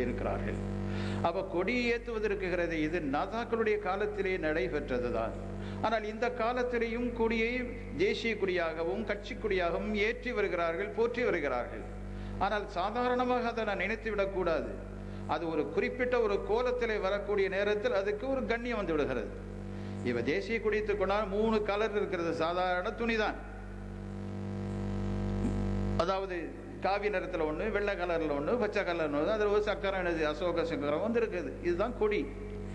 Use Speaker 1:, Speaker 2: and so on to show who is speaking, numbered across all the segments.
Speaker 1: இருக்கிறார்கள். அப்ப கொடி ஏற்றுவதற்குகிறது இது நாதாக்களுடைய காலத்திலே நடைபெற்றதுதான். ஆனால் இந்த காலத்திலேயும் கொடியை தேசிய கொடியாகவும் கட்சி கொடியாகவும் ஏற்றி வருகிறார்கள் போற்றி வருகிறார்கள். ஆனால் சாதாரணமாக அதை நான் நினைத்து விடக்கூடாது. அது ஒரு குறிப்பிட்ட ஒரு கோலத்திலே வரக்கூடிய நேரத்தில் அதுக்கு ஒரு கண்ணியம் வந்து விடுகிறது. இவ தேசிய கொடியத்தை கொண்டால் மூணு கலர் இருக்கிறது. சாதாரண துணிதான். அதாவது காவி நிறத்தில் ஒன்று வெள்ளை கலரில் ஒன்று பச்சை கலரில் ஒன்று அதில் ஒரு சக்கரம் எழுது அசோக சக்கரம் வந்து இருக்குது இதுதான் கொடி.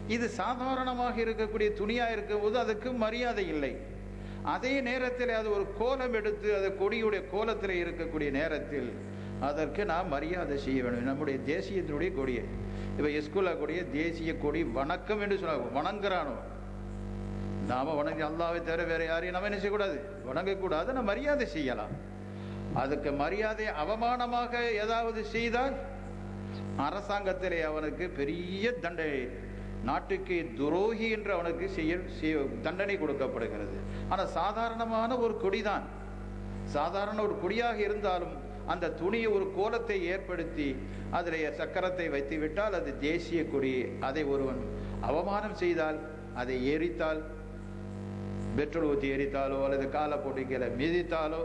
Speaker 1: இது சாதாரணமாக இருக்கக்கூடிய துணியாக இருக்கும்போது அதுக்கு மரியாதை இல்லை. அதே நேரத்தில் அது ஒரு கோலம் எடுத்து அது கொடியுடைய கோலத்தில் இருக்கக்கூடிய நேரத்தில் அதற்கு நாம் மரியாதை செய்ய வேண்டும். நம்முடைய தேசியத்தினுடைய கொடியை. இப்போ ஸ்கூலில் கூடிய தேசிய கொடி வணக்கம் என்று சொன்னாங்க. வணங்குறானோ? நாம வணங்கி அல்லாவை தவிர வேற யாரையும் நம்ம என்ன செய்யக்கூடாது? வணங்கக்கூடாது. நம்ம மரியாதை செய்யலாம். அதுக்கு மரியாதை அவமானமாக ஏதாவது செய்தால் அரசாங்கத்திலே அவனுக்கு பெரிய தண்டனை நாட்டுக்கு துரோகி என்று அவனுக்கு செய்ய செய்ய- தண்டனை கொடுக்கப்படுகிறது. ஆனால் சாதாரணமான ஒரு கொடிதான் சாதாரண ஒரு கொடியாக இருந்தாலும் அந்த துணியை ஒரு கோலத்தை ஏற்படுத்தி அதில் சக்கரத்தை வைத்து விட்டால் அது தேசிய கொடி அதை ஒருவன் அவமானம் செய்தால் அதை எரித்தால் பெட்ரோல் ஊற்றி எரித்தாலோ அல்லது காலை போட்டு கீழே மிதித்தாலோ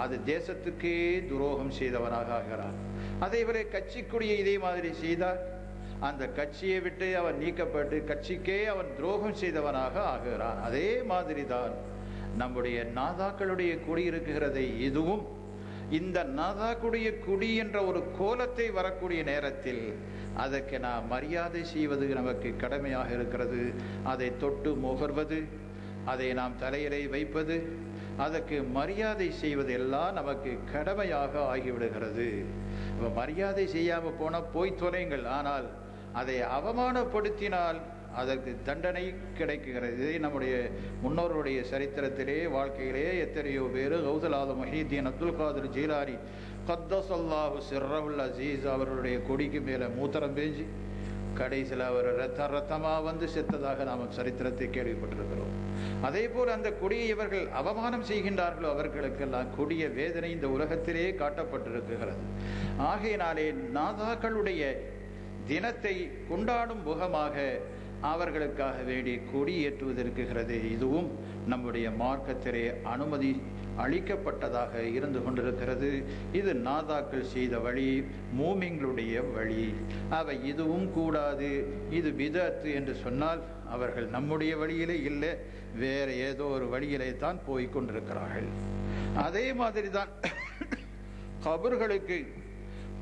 Speaker 1: அது தேசத்துக்கே துரோகம் செய்தவனாக ஆகிறான் அதே போல கட்சி இதே மாதிரி செய்தார் அந்த கட்சியை விட்டு அவன் நீக்கப்பட்டு கட்சிக்கே அவன் துரோகம் செய்தவனாக ஆகிறான் அதே மாதிரி தான் நம்முடைய நாதாக்களுடைய குடி இருக்குகிறதை இதுவும் இந்த நாதாக்குடைய குடி என்ற ஒரு கோலத்தை வரக்கூடிய நேரத்தில் அதற்கு நாம் மரியாதை செய்வது நமக்கு கடமையாக இருக்கிறது. அதை தொட்டு முகர்வது அதை நாம் தலையிலே வைப்பது அதற்கு மரியாதை செய்வது எல்லாம் நமக்கு கடமையாக ஆகிவிடுகிறது. இப்போ மரியாதை செய்யாமல் போனால் போய் தொலைங்கள். ஆனால் அதை அவமானப்படுத்தினால் அதற்கு தண்டனை கிடைக்குகிறது. இதை நம்முடைய முன்னோருடைய சரித்திரத்திலே வாழ்க்கையிலே எத்தனையோ பேர் கௌதலாத மஹீதீன் அப்துல் காதர் ஜீலாரி கத்தசல்லாஹு சிர்ரவுல் அசீஸ் அவர்களுடைய கொடிக்கு மேலே மூத்தரம் பேஞ்சு கடைசியில் அவர் ரத்த ரத்தமாக வந்து செத்ததாக நாம் சரித்திரத்தை கேள்விப்பட்டிருக்கிறோம். அதே போல் அந்த கொடியை இவர்கள் அவமானம் செய்கின்றார்களோ அவர்களுக்கெல்லாம் கொடிய வேதனை இந்த உலகத்திலே காட்டப்பட்டிருக்கிறது. ஆகையினாலே நாதாக்களுடைய தினத்தை கொண்டாடும் முகமாக அவர்களுக்காக வேண்டி கொடி ஏற்றுவதற்குகிறது இதுவும் நம்முடைய மார்க்கத்திலே அனுமதி அளிக்கப்பட்டதாக இருந்து கொண்டிருக்கிறது. இது நாதாக்கள் செய்த வழி மூமிங்களுடைய வழி. அவை இதுவும் கூடாது. இது விதத்து என்று சொன்னால் அவர்கள் நம்முடைய வழியிலே இல்லை வேறு ஏதோ ஒரு வழியிலே தான் போய் கொண்டிருக்கிறார்கள். அதே மாதிரி தான் கபர்களுக்கு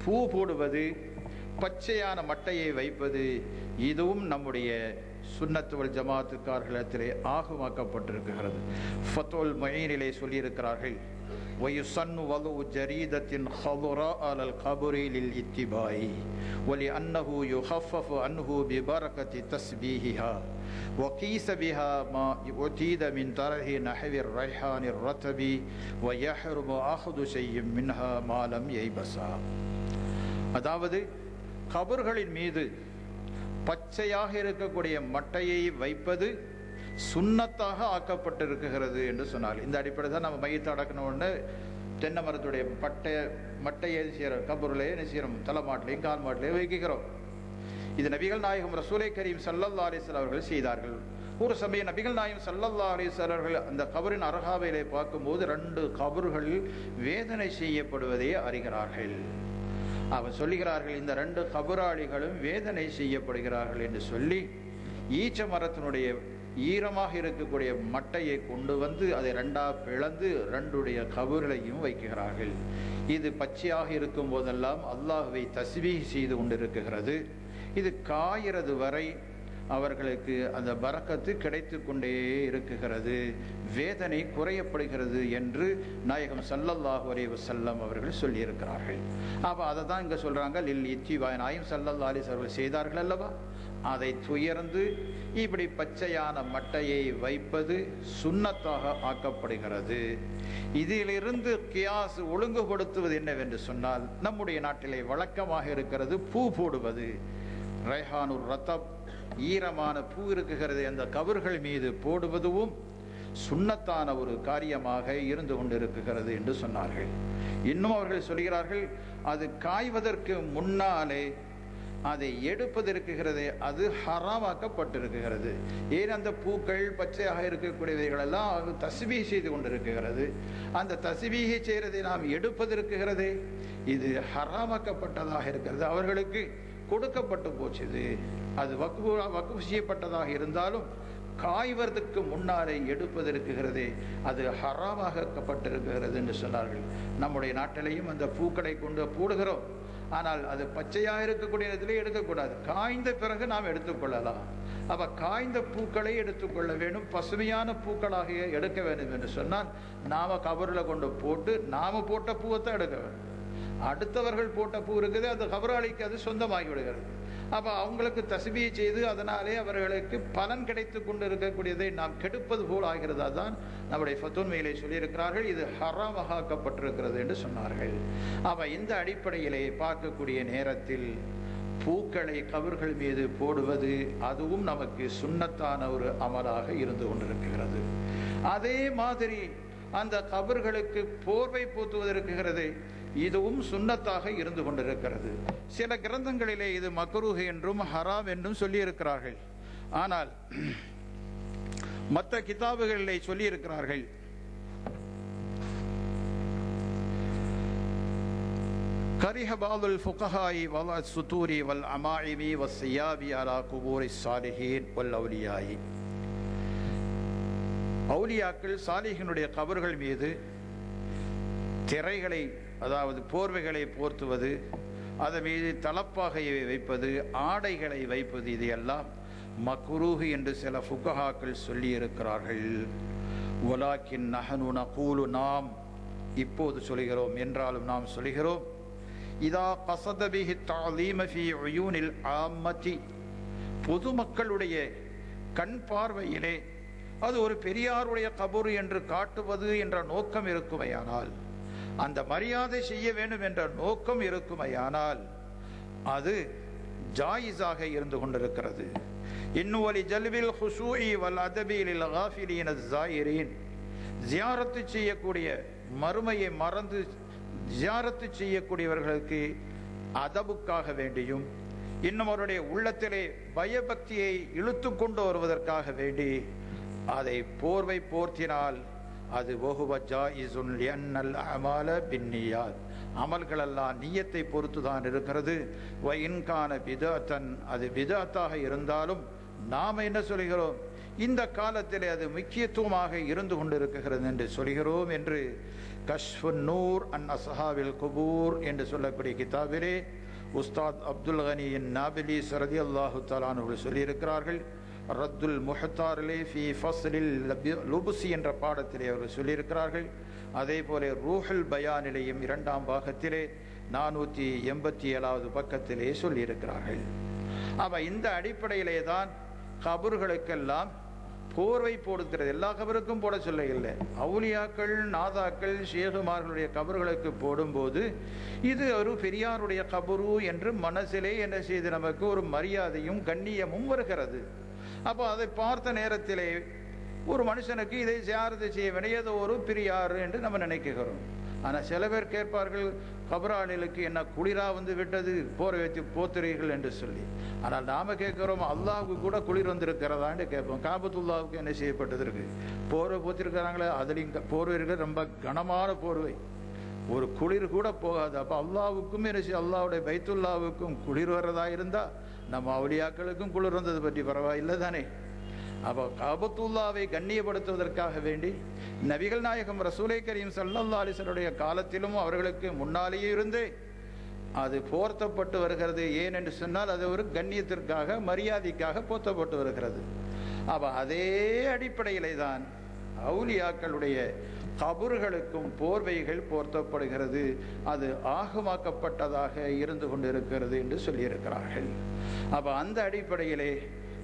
Speaker 1: பூ போடுவது பச்சையான மட்டையை வைப்பது இதுவும் நம்முடைய சுன்னத்துவல் ஜமாத்துக்கார்களிடத்திலே ஆகமாக்கப்பட்டிருக்கிறது ஃபத்தோல் மொயினிலே சொல்லியிருக்கிறார்கள் ويسن وضع جريدة خضراء على القبر للاتباع ولأنه يخفف عنه ببركة تسبيحها وقيس بها ما أتيد من طرح نحو الريحان الرتب ويحرم أخذ شيء منها ما لم ييبسا அதாவது கபர்களின் மீது பச்சையாக இருக்கக்கூடிய மட்டையை வைப்பது சுண்ணத்தாக ஆக்கப்பட்டிருக்கிறது என்று சொன்னார் இந்த அடிப்படை தான் நம்ம மையத்தை அடக்கணும்னு தென்னை மரத்துடைய பட்டை மட்டையை செய்கிறோம் கபூர்லேயே என்ன செய்கிறோம்? தலைமாட்டிலையும் கால் மாட்டிலையும் வைக்கிறோம். இது நபிகள் நாயகம் ரசூலை கரீம் சல்லல்லா அலிஸ்லாம் அவர்கள் செய்தார்கள். ஒரு சமயம் நபிகள் நாயகம் சல்லல்லா அலிஸ்லாம் அவர்கள் அந்த கபரின் அருகாவையிலே பார்க்கும்போது ரெண்டு கபர்கள் வேதனை செய்யப்படுவதையே அறிகிறார்கள். அவர் சொல்லுகிறார்கள் இந்த ரெண்டு கபராளிகளும் வேதனை செய்யப்படுகிறார்கள் என்று சொல்லி ஈச்ச மரத்தினுடைய ஈரமாக இருக்கக்கூடிய மட்டையை கொண்டு வந்து அதை ரெண்டாக பிளந்து ரெண்டுடைய கபர்களையும் வைக்கிறார்கள். இது பச்சையாக இருக்கும் போதெல்லாம் அல்லாஹுவை தஸ்வீ செய்து கொண்டிருக்கிறது. இது காயிறது வரை அவர்களுக்கு அந்த பறக்கத்து கிடைத்து கொண்டே இருக்குகிறது. வேதனை குறையப்படுகிறது என்று நாயகம் சல்லல்லாஹு அலைஹி செல்லம் அவர்கள் சொல்லியிருக்கிறார்கள். அப்போ அதை தான் இங்கே சொல்கிறாங்க லில் இத்திவாய் நாயம் சல்லல்லா அலிஸ் அவர்கள் செய்தார்கள் அல்லவா? அதை துயர்ந்து இப்படி பச்சையான மட்டையை வைப்பது சுண்ணத்தாக ஆக்கப்படுகிறது. இதிலிருந்து கியாஸ் ஒழுங்குபடுத்துவது என்னவென்று சொன்னால் நம்முடைய நாட்டிலே வழக்கமாக இருக்கிறது பூ போடுவது. ரைஹானுர் ரத்தப் ஈரமான பூ இருக்குகிறது. அந்த கவர்கள் மீது போடுவதும் சுண்ணத்தான ஒரு காரியமாக இருந்து கொண்டிருக்கிறது என்று சொன்னார்கள். இன்னும் அவர்கள் சொல்கிறார்கள் அது காய்வதற்கு முன்னாலே அதை எடுப்பது அது ஹராமாக்கப்பட்டிருக்கிறது. ஏன் அந்த பூக்கள் பச்சையாக இருக்கக்கூடியவைகள் எல்லாம் அது தஸ்பீஹ் செய்து கொண்டிருக்கிறது? அந்த தஸ்பீஹை செய்கிறதை நாம் எடுப்பது இருக்குகிறதே இது ஹராமாக்கப்பட்டதாக இருக்கிறது. அவர்களுக்கு கொடுக்கப்பட்டு போச்சுது. அது வக்கு வக்கு செய்யப்பட்டதாக இருந்தாலும் காய்வதற்கு முன்னாலே எடுப்பதற்குகிறதே இருக்குகிறதே அது ஹராமாக்கப்பட்டிருக்கிறது என்று சொன்னார்கள். நம்முடைய நாட்டிலையும் அந்த பூக்களை கொண்டு போடுகிறோம். ஆனால் அது பச்சையாக இருக்கக்கூடிய இடத்துல எடுக்கக்கூடாது. காய்ந்த பிறகு நாம் எடுத்துக்கொள்ளலாம். அப்போ காய்ந்த பூக்களை எடுத்துக்கொள்ள வேண்டும். பசுமையான பூக்களாக எடுக்க வேண்டும் என்று சொன்னால் நாம் கவரில் கொண்டு போட்டு நாம் போட்ட பூவை தான் எடுக்க வேண்டும். அடுத்தவர்கள் போட்ட பூ இருக்குது அது கபராளிக்கு அது சொந்தமாகி விடுகிறது. அப்போ அவங்களுக்கு தஸ்பியை செய்து அதனாலே அவர்களுக்கு பலன் கிடைத்து கொண்டு இருக்கக்கூடியதை நாம் கெடுப்பது போல் ஆகிறதா. தான் நம்முடைய ஃபத்துன்மையிலே சொல்லியிருக்கிறார்கள் இது ஹராமகாக்கப்பட்டிருக்கிறது என்று சொன்னார்கள். அவள் இந்த அடிப்படையிலே பார்க்கக்கூடிய நேரத்தில் பூக்களை கவர்கள் மீது போடுவது அதுவும் நமக்கு சுண்ணத்தான ஒரு அமலாக இருந்து கொண்டிருக்கிறது. அதே மாதிரி அந்த கபர்களுக்கு போர்வை பூத்துவதற்குகிறது இதுவும் சுண்ணத்தாக இருந்து கொண்டிருக்கிறது. சில கிரந்தங்களிலே இது மக்ரூஹ் என்றும் ஹராம் என்றும் சொல்லியிருக்கிறார்கள். ஆனால் மற்ற கிதாபுகளிலே சொல்லியிருக்கிறார்கள். கரிஹ பாதுல் ஃபுகஹாயி வல சுத்தூரி வல் அமாயிமி வ சியாபி அலா குபூரி சாலிஹீன் வல் அவுலியாயி. அவுலியாக்கள் சாலிஹினுடைய கபர்கள் மீது திரைகளை அதாவது போர்வைகளை போர்த்துவது அதன் மீது தலப்பாகையை வைப்பது ஆடைகளை வைப்பது இதையெல்லாம் மக்ரூஹு என்று சில ஃபுகஹாக்கள் சொல்லியிருக்கிறார்கள். ஒலாக்கின் நகனு நகூலு நாம் இப்போது சொல்கிறோம் என்றாலும் நாம் சொல்கிறோம் இதா கசதபிஹி தாலீமஃபி உயூனில் ஆம்மதி. பொதுமக்களுடைய கண் பார்வையிலே அது ஒரு பெரியாருடைய கபூர் என்று காட்டுவது என்ற நோக்கம் இருக்குமையானால் அந்த மரியாதை செய்ய வேண்டும் என்ற நோக்கம் இருக்குமையானால் அது ஜாயிஸாக இருந்து கொண்டிருக்கிறது. இன்னுவலி ஜல்வில் ஹுசூஇ வல் அதபியில் காஃபிலீன ஜாயிரீன் ஜியாரத்து செய்யக்கூடிய மறுமையை மறந்து ஜியாரத்து செய்யக்கூடியவர்களுக்கு அதபுக்காக வேண்டியும் இன்னும் அவருடைய உள்ளத்திலே பயபக்தியை இழுத்து கொண்டு வருவதற்காக வேண்டி அதை போர்வை போர்த்தினால் அது ஒஹுவ இசுன் லியன்னல் அமால பின்னியாத். அமல்களெல்லாம் நீயத்தை பொறுத்து தான் இருக்கிறது வயின்கான பிதத்தன் அது பிதத்தாக இருந்தாலும் நாம் என்ன சொல்கிறோம்? இந்த காலத்திலே அது முக்கியத்துவமாக இருந்து கொண்டிருக்கிறது என்று சொல்கிறோம் என்று கஷ்ஃபு நூர் அன் அசஹாவில் குபூர் என்று சொல்லக்கூடிய கிதாபிலே உஸ்தாத் அப்துல் கனியின் நாபிலி சரதி அல்லாஹு தலானுகள் சொல்லியிருக்கிறார்கள். ரத்துல் முஹத்தாரிலே ஃபி ஃபஸ்லில் லுபுசி என்ற பாடத்திலே அவர்கள் சொல்லியிருக்கிறார்கள். அதே போல ரூஹல் பயானிலையும் இரண்டாம் பாகத்திலே நானூற்றி எண்பத்தி ஏழாவது பக்கத்திலே சொல்லியிருக்கிறார்கள். அப்ப இந்த அடிப்படையிலே தான் கபர்களுக்கெல்லாம் போர்வை போடுகிறது. எல்லா கபருக்கும் போட சொல்ல இல்லை அவுலியாக்கள் நாதாக்கள் ஷேகுமார்களுடைய கபர்களுக்கு போடும்போது இது ஒரு பெரியாருடைய கபரு என்று மனசிலே என்ன செய்து நமக்கு ஒரு மரியாதையும் கண்ணியமும் வருகிறது. அப்போ அதை பார்த்த நேரத்திலே ஒரு மனுஷனுக்கு இதை ஜியாரத்து செய்ய வேண்டியது ஒரு பிரியாறு என்று நம்ம நினைக்கிறோம். ஆனால் சில பேர் கேட்பார்கள் கபராளிகளுக்கு என்ன குளிராக வந்து விட்டது? போரை வைத்து போத்துறீர்கள் என்று சொல்லி. ஆனால் நாம் கேட்குறோம் அல்லாவுக்கு கூட குளிர் வந்திருக்கிறதான்னு கேட்போம். காபத்துல்லாவுக்கு என்ன செய்யப்பட்டது இருக்குது போர்வை போத்திருக்கிறாங்களே அதுலேயும் போர்வை ரொம்ப கனமான போர்வை. ஒரு குளிர் கூட போகாது. அப்போ அல்லாவுக்கும் என்ன செய்ய அல்லாவுடைய பைத்துல்லாவுக்கும் குளிர் வர்றதா இருந்தால் நம்ம அவுலியாக்களுக்கும் குளிர் வந்தது பற்றி பரவாயில்லை தானே? அப்போ காபத்துல்லாவை கண்ணியப்படுத்துவதற்காக வேண்டி நபிகள் நாயகம் ரசூலை கரீம் சல்லல்லா அலிசனுடைய காலத்திலும் அவர்களுக்கு முன்னாலேயே இருந்து அது போர்த்தப்பட்டு வருகிறது. ஏன் என்று சொன்னால் அது ஒரு கண்ணியத்திற்காக மரியாதைக்காக போர்த்தப்பட்டு வருகிறது. அப்போ அதே அடிப்படையிலே தான் அவுலியாக்களுடைய கபர்களுக்கும் போர்வைகள் போர்த்தப்படுகிறது. அது ஆகமாக்கப்பட்டதாக இருந்து கொண்டிருக்கிறது என்று சொல்லியிருக்கிறார்கள். அப்போ அந்த அடிப்படையிலே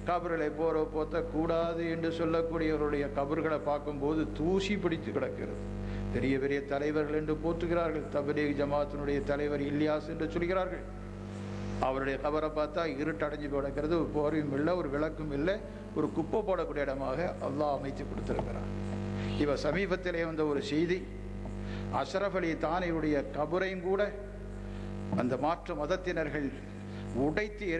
Speaker 1: கபர்களை போற போத்தக்கூடாது என்று சொல்லக்கூடியவருடைய கபர்களை பார்க்கும்போது தூசி பிடித்து கிடக்கிறது. பெரிய பெரிய தலைவர்கள் என்று போற்றுகிறார்கள். தபலீக் ஜமாத்தினுடைய தலைவர் இல்லியாஸ் என்று சொல்கிறார்கள். அவருடைய கபரை பார்த்தா இருட்டடைஞ்சு கிடக்கிறது. ஒரு போர்வையும் இல்லை ஒரு விளக்கும் இல்லை ஒரு குப்பை போடக்கூடிய இடமாக அல்லாஹ் அமைத்து கொடுத்துருக்கிறார் இவ சமீபத்திலே வந்த ஒரு செய்தி. அஷ்ரஃப் அலி தானியுடைய கபரையும் கூட அந்த மாற்று மதத்தினர்கள் உடைத்து எரி